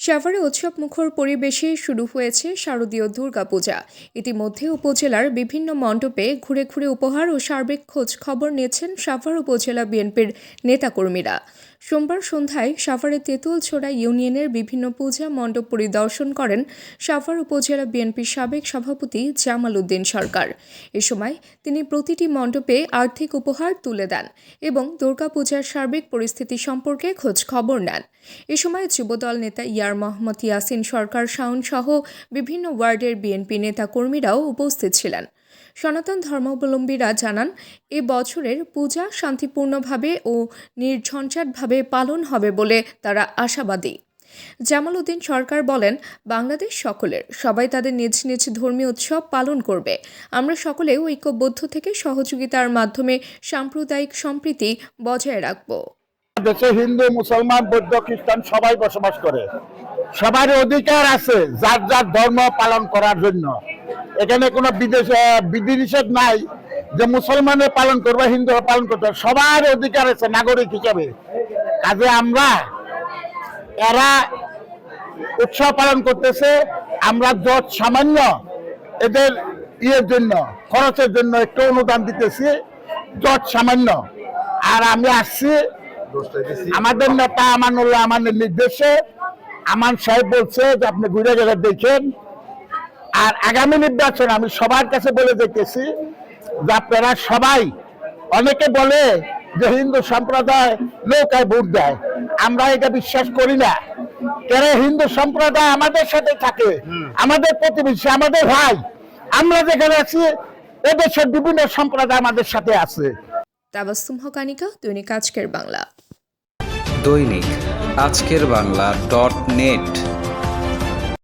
সাভারে উৎসব মুখর পরিবেশে শুরু হয়েছে শারদীয় দুর্গাপূজা। ইতিমধ্যে উপজেলার বিভিন্ন মণ্ডপে ঘুরে ঘুরে উপহার ও সার্বিক খোঁজ খবর নিয়েছেন সাভার উপজেলা বিএনপির নেতাকর্মীরা। সোমবার সন্ধ্যায় সাভারের তেঁতুলছোড়া ইউনিয়নের বিভিন্ন পূজা মণ্ডপ পরিদর্শন করেন সাভার উপজেলা বিএনপির সাবেক সভাপতি জামাল উদ্দিন সরকার। এ সময় তিনি প্রতিটি মণ্ডপে আর্থিক উপহার তুলে দেন এবং দুর্গাপূজার সার্বিক পরিস্থিতি সম্পর্কে খোঁজ খবর নেন। এ সময় যুবদল নেতা ইয়ার মোহাম্মদ ইয়াসিন সরকার, শাওন সহ বিভিন্ন ওয়ার্ডের বিএনপি নেতা কর্মীরাও উপস্থিত ছিলেন। সনাতন ধর্মাবলম্বীরা জানান, এ বছরের পূজা শান্তিপূর্ণভাবে ও নির্ঝঞ্ঝাটভাবে পালন হবে বলে তারা আশাবাদী। জামাল উদ্দিন সরকার বলেন, বাংলাদেশ সকলের, সবাই তাদের নিজ নিজ ধর্মীয় উৎসব পালন করবে। আমরা সকলে ঐক্যবদ্ধ থেকে সহযোগিতার মাধ্যমে সাম্প্রদায়িক সম্প্রীতি বজায় রাখব। দেশে হিন্দু, মুসলমান, বৌদ্ধ, খ্রিস্টান সবাই বসবাস করে। সবার অধিকার আছে, যার যার ধর্ম পালন করার জন্য। এখানে কোনো বিদেশ, বিধিনিষেধ নাই যে মুসলমানে পালন করবে হিন্দু পালন করতে। সবার অধিকার আছে নাগরিক হিসাবে কাজে আমরা, এরা উৎসব পালন করতেছে, আমরা যত সামান্য এদের ইয়ের জন্য, খরচের জন্য একটু অনুদান দিতেছি যত সামান্য আর আমি আসছি, আমাদের নেতা আমানুল্লাহ আমাদের নির্দেশে, আমান সাহেব বলছে যে আপনি ঘুরে গেলে দেখেন আর আগামী নির্বাচন আমি সবার কাছে বলে দেখতেছি যে আপনারা সবাই অনেকে বলে যে হিন্দু সম্প্রদায় নৌকায় ভোট দেয়। আমরা এটা বিশ্বাস করি না। কেন হিন্দু সম্প্রদায় আমাদের সাথে থাকে আমাদের প্রতিবেশী আমাদের ভাই। আমরা যেখানে আছি এদেশের বিভিন্ন সম্প্রদায় আমাদের সাথে আছে। হকানিকা দৈনিক আজকের বাংলা। দৈনিক আজকের বাংলা ডট নেট।